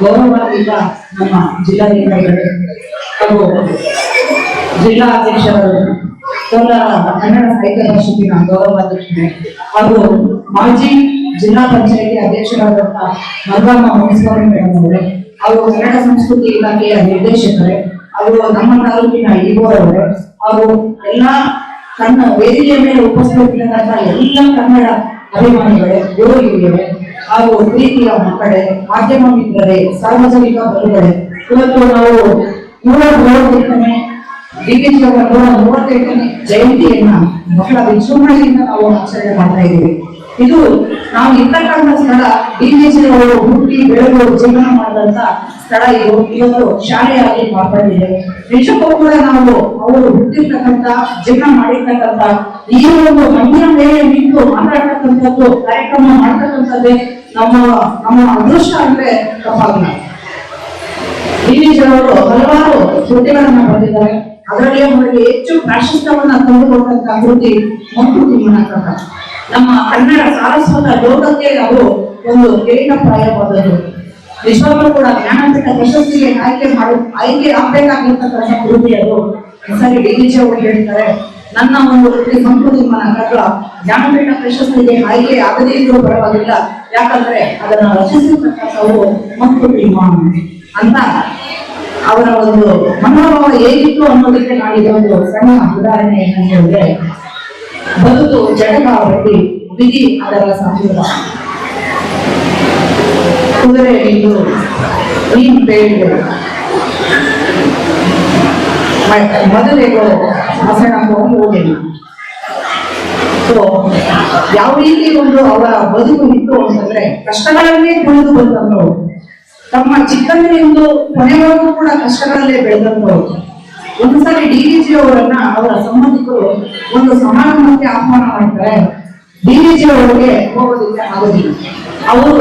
ಗೌರವಾನ್ವಿತ ನಮ್ಮ ಜಿಲ್ಲಾಧಿಕಾರಿಗಳು ಹಾಗೂ ಜಿಲ್ಲಾ ಅಧ್ಯಕ್ಷರು ಕೋಲಾರ ಕನ್ನಡ ಸಾಹಿತ್ಯ ಪರಿಷತ್ತಿನ ಗೌರವಾಧ್ಯಕ್ಷರೇ, ಹಾಗೂ ಮಾಜಿ ಜಿಲ್ಲಾ ಪಂಚಾಯಿತಿ ಅಧ್ಯಕ್ಷರಾದಂತಹ ಮಲ್ಗಮ್ಮ ಮುನಿಸ್ವಾಮಿ ಮೇಡಮ್ ಅವರೇ, ಹಾಗೂ ಕನ್ನಡ ಸಂಸ್ಕೃತಿ ಇಲಾಖೆಯ ನಿರ್ದೇಶಕರೇ, ಹಾಗೂ ನಮ್ಮ ತಾಲೂಕಿನ ಇಬೋರವರೇ ಹಾಗೂ ಎಲ್ಲಾ ಕನ್ನಡ ವೇದಿಕೆಯ ಮೇಲೆ ಉಪಸ್ಥಿತರಾದಂತಹ ಎಲ್ಲ ಕನ್ನಡ ಅಭಿಮಾನಿಗಳೇ ಗುರು ಹಾಗೂ ಪ್ರೀತಿಯ ಮಕ್ಕಳೇ ಮಾಧ್ಯಮ ಮಿತ್ರರೇ ಸಾರ್ವಜನಿಕ ಬಂಧುಗಳೇ, ಇವತ್ತು ನಾವು ನೂರ ಮೂವತ್ತೆಂಟನೇ ಅವರ ನೂರ ಮೂವತ್ತೆಂಟನೇ ಜಯಂತಿಯನ್ನ ಬಹಳ ವಿಜೃಂಭಣೆಯಿಂದ ನಾವು ಆಚರಣೆ ಮಾಡ್ತಾ ಇದ್ದೀವಿ. ಇದು ನಾವು ಇರ್ತಕ್ಕಂಥ ಸ್ಥಳ ಡಿಕೆಜಿ ಅವರು ಹುಟ್ಟಿ ಬೆಳೆದು ಜೀವನ ಮಾಡಿದಂತ ಸ್ಥಳ ಇದು. ಇವತ್ತು ಶಾಲೆಯಾಗಿ ಮಾರ್ಪಟ್ಟಿದೆ. ನಿಜಕ್ಕೂ ಕೂಡ ನಾವು ಅವರು ಹುಟ್ಟಿರ್ತಕ್ಕಂಥ, ಜೀವನ ಮಾಡಿರ್ತಕ್ಕಂಥ ಈ ಒಂದು ಮಣ್ಣಿನ ಮೇಲೆ ನಿಂತು ಮಾತಾಡ್ತಕ್ಕಂಥದ್ದು, ಕಾರ್ಯಕ್ರಮ ಮಾಡ್ತಕ್ಕಂಥದ್ದೇ ನಮ್ಮ ನಮ್ಮ ಅದೃಷ್ಟ ಅಂದ್ರೆ ತಪ್ಪಾಗಲ್ಲ ಜನರು ಹಲವಾರು ಕೃತಿಗಳನ್ನ ಬರೆದಿದ್ದಾರೆ. ಅದರಲ್ಲಿ ಅವರಿಗೆ ಹೆಚ್ಚು ಪ್ರಾಶಸ್ತ್ಯವನ್ನ ತಂದುಕೊಟ್ಟಂತ ಕೃತಿ ಮಂಕೃತಿ ಮನಕಥ ನಮ್ಮ ಕನ್ನಡ ಸಾರಸ್ವತ ಲೋಕಕ್ಕೆ ಅವರು ಒಂದು ಕಿರೀಟಪ್ರಾಯವಾದದ್ದು ನಿಜವಾಗ್ಲೂ ಕೂಡ ಜ್ಞಾನಪೀಠ ಪ್ರಶಸ್ತಿಗೆ ಆಯ್ಕೆ ಮಾಡು, ಆಯ್ಕೆ ಆಗ್ಬೇಕಾಗಿರ್ತಕ್ಕಂಥ ಕೃತಿ ಅದು. ಸರಿ ಡಿಜಿಜಿ ಅವರು ಹೇಳ್ತಾರೆ ನನ್ನ ಒಂದು ಕೃತಿ ಸಂಸ್ಕೃತಿ ಕಟ್ಟ ಜ್ಞಾನಪೀಠ ಪ್ರಶಸ್ತಿಗೆ ಆಯ್ಕೆ ಆಗದೇ ಇದ್ರೂ ಪರವಾಗಿಲ್ಲ. ಯಾಕಂದ್ರೆ ಅದನ್ನ ರಚಿಸಿರ್ತಕ್ಕಂಥವು ಮತ್ತು ಮಾನ್ ಅಂತ ಅವರ ಒಂದು ಮನೋಭಾವ ಹೇಗಿತ್ತು ಅನ್ನೋದಕ್ಕೆ ನಾನು ಇದೊಂದು ಸಣ್ಣ ಉದಾಹರಣೆಯನ್ನು ಹೇಳಿದ್ರೆ, ಬದುಕು ಜಟಕಾವಟಿ ವಿಧಿ ಅದರ ಸಂಪೂರ್ಣ ಕುದುರೆ ಇದು ಮದುವೆಗಳು ಬೇಡಿದೆ. ಮೊದಲಿಗೂ ಹೋಗಿ ಹೋಗಿಲ್ಲ. ಸೊ ಯಾವ ರೀತಿ ಒಂದು ಅವರ ಬದುಕು ಇತ್ತು ಅಂತಂದ್ರೆ ಕಷ್ಟಗಳಲ್ಲೇ ಬೆಳೆದು ಬಂದವರು. ತಮ್ಮ ಚಿಕ್ಕಂದಿನಿಂದ ಕೊನೆವರೆಗೂ ಕೂಡ ಕಷ್ಟಗಳಲ್ಲೇ ಬೆಳೆದವರು. ಒಂದು ಸಾರಿ ಡಿವಿಜಿ ಅವರನ್ನ ಅವರ ಸಂಬಂಧಿಕರು ಒಂದು ಸಮಾರಂಭಕ್ಕೆ ಆಹ್ವಾನ ಮಾಡ್ತಾರೆ ಜಿ ಅವರಿಗೆ ಹೋಗೋದಕ್ಕೆ ಆಗೋದಿಲ್ಲ. ಅವರು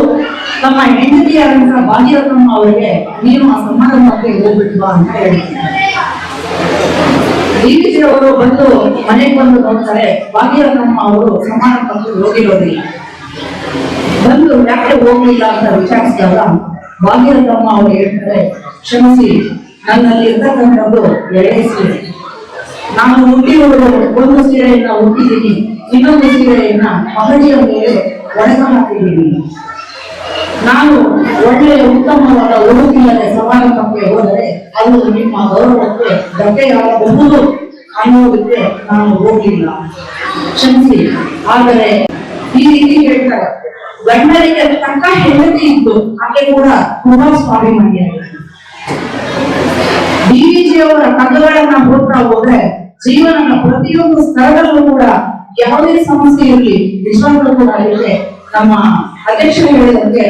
ತಮ್ಮ ಹೆಂಡತಿಯಾದಂತಹ ಭಾಗ್ಯರತ್ನಮ್ಮ ಅವರಿಗೆ ನೀನು ಆ ಸಮಾರಂಭಕ್ಕೆ ಹೋಗ್ಬಿಟ್ವಾ ಅಂತ ಹೇಳ್ತಾರೆ ಡಿವಿಜಿ ಅವರು ಬಂದು ಮನೆಗೆ ಬಂದು ನೋಡ್ತಾರೆ, ಭಾಗ್ಯರತ್ನಮ್ಮ ಅವರು ಬಂದು ಹೋಗಿರೋದಿಲ್ಲ ಬಂದು ಯಾಕೆ ಹೋಗ್ಲಿಲ್ಲ ಅಂತ ವಿಚಾರಿಸಿದಾಗ ಭಾಗ್ಯರತ್ನಮ್ಮ ಅವರು ಹೇಳ್ತಾರೆ, ಕ್ಷಮಿಸಿ, ನನ್ನಲ್ಲಿ ಇರ್ತಕ್ಕಂಥದ್ದು ಎಳೆ ಸೀರೆ. ನಾನು ಹುಟ್ಟಿರೋರು ಒಂದು ಸೀರೆಯನ್ನ ಹುಟ್ಟಿದ್ದೀನಿ, ಇನ್ನೊಂದು ಸೀರೆಯನ್ನ ಮಹಡಿಯ ಮೇಲೆ ಒಣಗ ಹಾಕಿದ್ದೀನಿ ನಾನು ಒಳ್ಳೆಯ ಉತ್ತಮವಾದ ಉಡುಪಿಯಲ್ಲಿ ಸಮಾರಂಭಕ್ಕೆ ಹೋದರೆ ಅದು ನಿಮ್ಮ ಗೌರವಕ್ಕೆ ಧಕ್ಕೆಯಾಗಬಹುದು ಅನ್ನೋದಕ್ಕೆ ನಾನು ಹೋಗಿಲ್ಲ. ಕ್ಷಮಿಸಿ. ಆದರೆ ಈ ರೀತಿ ಹೇಳ್ತಾರೆ. ಗಂಡರಿಗೆ ತಕ್ಕ ಹೆಂಡತಿ ಇದ್ದು ಹಾಗೆ ಕೂಡ ತುಂಬಾ ಜಿ ಅವರ ಕಥೆಗಳನ್ನ ಹೋಗ್ತಾ ಹೋದ್ರೆ ಜೀವನದ ಪ್ರತಿಯೊಂದು ಸ್ಥಳದಲ್ಲೂ ಕೂಡ ಯಾವುದೇ ಸಮಸ್ಯೆ ಇರಲಿ ವಿಶ್ವಾಸ ಕೂಡ ಇದೆ ನಮ್ಮ ಅಧ್ಯಕ್ಷರು ಹೇಳಿದಂತೆ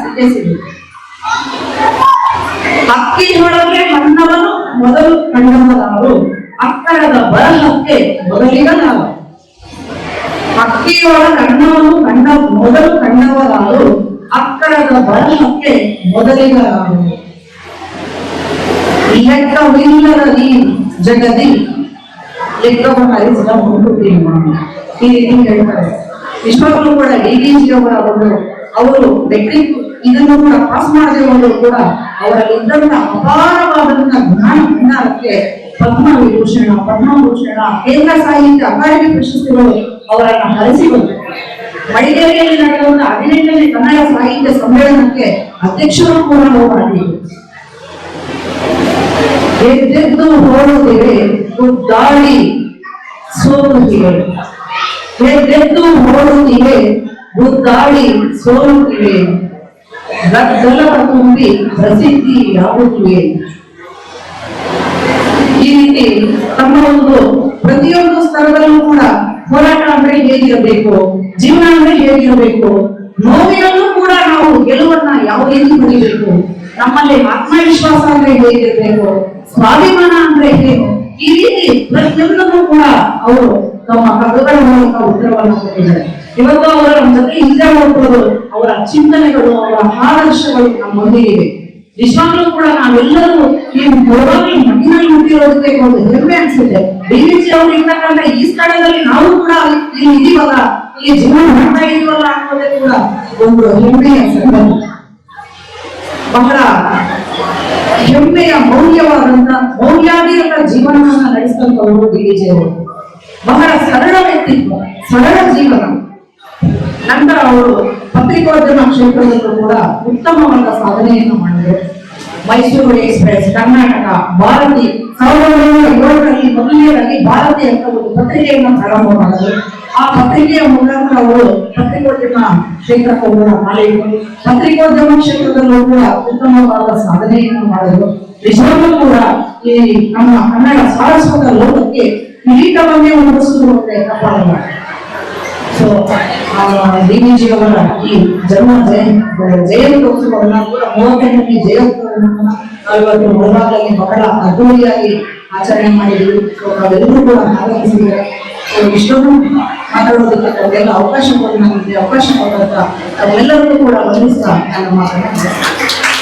ಸಿಕ್ಕೇ ಅಕ್ಕಿ ಅಕ್ಕಿಯೊಳಗೆ ಮಣ್ಣವನು ಮೊದಲು ಕಂಡವರಾರು ಅಕ್ಕರದ ಬರಹಕ್ಕೆ ಮೊದಲಿಗ ನಾವು ಅಕ್ಕಿಯೊಳಗೆ ಅಣ್ಣವನ್ನು ಕಂಡ, ಮೊದಲು ಕಂಡವರಾರು ಅಕ್ಕರದ ಬರಹಕ್ಕೆ ಮೊದಲಿಗ ಲೆಕ್ಕವಿಲ್ಲದ ಈ ಜಗದಿ ಲೆಕ್ಕವನ್ನು ಹರಿಸಿದ ಮುಂದುವರಿ ಈ ರೀತಿ ಹೇಳ್ತಾರೆ. ನಿಜವಾಗ್ಲೂ ಕೂಡ ಡಿಡಿಜಿ ಅವರ ಒಂದು, ಅವರು ಮೆಟ್ರಿಕ್ ಇದನ್ನು ಕೂಡ ಪಾಸ್ ಮಾಡದೆ ಹೋದ್ರು ಕೂಡ ಅವರಲ್ಲಿ ಇದ್ದಂತ ಅಪಾರವಾದಂತಹ ಜ್ಞಾನ ಭಂಡಾರಕ್ಕೆ ಪದ್ಮವಿಭೂಷಣ ಪದ್ಮಭೂಷಣ ಕೇಂದ್ರ ಸಾಹಿತ್ಯ, ಅಕಾಡೆಮಿ ಪ್ರಶಸ್ತಿಗಳು ಅವರನ್ನು ಹರಿಸಿ ಬಂದರು ಮಡಿಕೇರಿಯಲ್ಲಿ ನಡೆದ ಹದಿನೆಂಟನೇ ಕನ್ನಡ ಸಾಹಿತ್ಯ ಸಮ್ಮೇಳನಕ್ಕೆ ಅಧ್ಯಕ್ಷರು ಕೂಡ ಎದ್ದೆದ್ದು ಹೋಡುತ್ತಿವೆ ದಾಳಿ ಸೋಲುತ್ತಿವೆ ಎದ್ದೆದ್ದು ಓಡುತ್ತಿವೆ ಗುದ್ದಾಡಿ ಸೋಲುತ್ತಿವೆ ಗದ್ದಲ ತುಂಬಿ ಪ್ರಸಿದ್ಧಿಯಾಗುತ್ತಿವೆ ಈ ರೀತಿ ತಮ್ಮ ಒಂದು ಪ್ರತಿಯೊಂದು ಸ್ಥಳದಲ್ಲೂ ಕೂಡ ಹೋರಾಟ ಅಂದ್ರೆ ಹೇಗಿರಬೇಕು, ಜೀವನ ಅಂದ್ರೆ ಹೇಗಿರಬೇಕು, ನೋವಿನಲ್ಲೂ ಕೂಡ ನಾವು ಗೆಲುವನ್ನ ಯಾವ ರೀತಿ ಪಡಿಬೇಕು ನಮ್ಮಲ್ಲಿ ಆತ್ಮವಿಶ್ವಾಸ ಅಂದ್ರೆ ಹೇಗಿರ್ಬೇಕು, ಸ್ವಾಭಿಮಾನ ಅಂದ್ರೆ ಹೇಗೆ? ಈ ರೀತಿ ಪ್ರತಿಯೊಂದನ್ನು ಕೂಡ ಅವರು ತಮ್ಮ ಕಥೆಗಳ ಮೂಲಕ ಉತ್ತರವನ್ನು ಕೊಟ್ಟಿದ್ದಾರೆ ಇವತ್ತು ಅವರ ನಮ್ಮ ಜೊತೆ ಹಿಂದೆ ಹೋಗ್ಬೋದು ಅವರ ಚಿಂತನೆಗಳು, ಅವರ ಆದರ್ಶಗಳು ನಮ್ಮೊಂದಿಗೆ ನಿಜವಾಗ್ಲೂ ಕೂಡ ನಾವೆಲ್ಲರೂ ಈ ಮೊದಲು ಮಣ್ಣಿನಲ್ಲಿ ಹುಟ್ಟಿರೋದಕ್ಕೆ ಒಂದು ಹೆಮ್ಮೆ ಅನ್ಸುತ್ತೆ. ಜಿ ಅವರು ಇರ್ತಕ್ಕಂಥ ಈ ಸ್ಥಳದಲ್ಲಿ ನಾವು ಕೂಡ ಇಲ್ಲಿ ಇದೀವಲ್ಲ ಇಲ್ಲಿ ಜೀವನ ಮಾಡ್ತಾ ಇದೀವಲ್ಲ ಅನ್ನೋದೇ ಕೂಡ ಒಂದು ಹೆಮ್ಮೆಯ ಸಂಗತಿ ಬಹಳ ಹೆಮ್ಮೆಯ ಮೌಲ್ಯವಾದಂತ ಮೌಲ್ಯಾಧಾರಿತ ಜೀವನವನ್ನ ನಡೆಸಿದಂತವರು ಡಿವಿಜಿಯವರು ಬಹಳ ಸರಳ ವ್ಯಕ್ತಿತ್ವ ಸರಳ ಜೀವನ. ನಂತರ ಅವರು ಪತ್ರಿಕೋದ್ಯಮ ಕ್ಷೇತ್ರದಲ್ಲೂ ಕೂಡ ಉತ್ತಮವಾದ ಸಾಧನೆಯನ್ನು ಮಾಡಿದರು. ಮೈಸೂರು ಎಕ್ಸ್ಪ್ರೆಸ್, ಕರ್ನಾಟಕ, ಭಾರತಿ, ಸಾವಿರದ ಒಂಬೈನೂರ ಏಳರಲ್ಲಿ ಮೊದಲನೇದಾಗಿ ಭಾರತಿ ಅಂತ ಒಂದು ಪತ್ರಿಕೆಯನ್ನು ಪ್ರಾರಂಭ ಮಾಡಿದರು. ಆ ಪತ್ರಿಕೆಯ ಮೂಲಕ ಅವರು ಪತ್ರಿಕೋದ್ಯಮ ಕ್ಷೇತ್ರಕ್ಕೂ ಕೂಡ ಮಾಡಿದರು ಪತ್ರಿಕೋದ್ಯಮ ಕ್ಷೇತ್ರದಲ್ಲೂ ಕೂಡ ಉತ್ತಮವಾದ ಸಾಧನೆಯನ್ನು ಮಾಡಿದರು. ನಿಜವಾಗ್ಲೂ ಕೂಡ ಈ ನಮ್ಮ ಕನ್ನಡ ಸಾರಸ್ವತ ಲೋಕಕ್ಕೆ ಕಿರೀಟವನ್ನೇ ಹೊಂದಿಸುವುದು ತಪ್ಪಾಗಲ್ಲ ಸೊ ಜಿ ಅವರ ಈ ಜನ್ಮ ಜಯ ಜಯಂತ್ಯೋತ್ಸವವನ್ನ ಕೂಡ ಮೂವತ್ತೆಂಟನೇ ಜಯಂತ್ಯೋತ್ಸವವನ್ನ ನಾವಿವತ್ತು ಮುಳಬಾಗಲ್ಲಿ ಬಹಳ ಅದ್ದೂರಿಯಾಗಿ ಆಚರಣೆ ಮಾಡಿದ್ವಿ ಸೊ ನಾವೆಲ್ಲರೂ ಕೂಡ ಆಗಮಿಸಿದ್ದಾರೆ ಸೊ ಇಷ್ಟೊಂದು ಮಾತಾಡೋದಕ್ಕೆ ಅವಕಾಶ ಕೊಟ್ಟು ಅವಕಾಶ ಕೊಟ್ಟಂತ ತಾವೆಲ್ಲರಿಗೂ ಕೂಡ ವಂದಿಸ್ತಾ ನನ್ನ ಮಾತನ್ನ.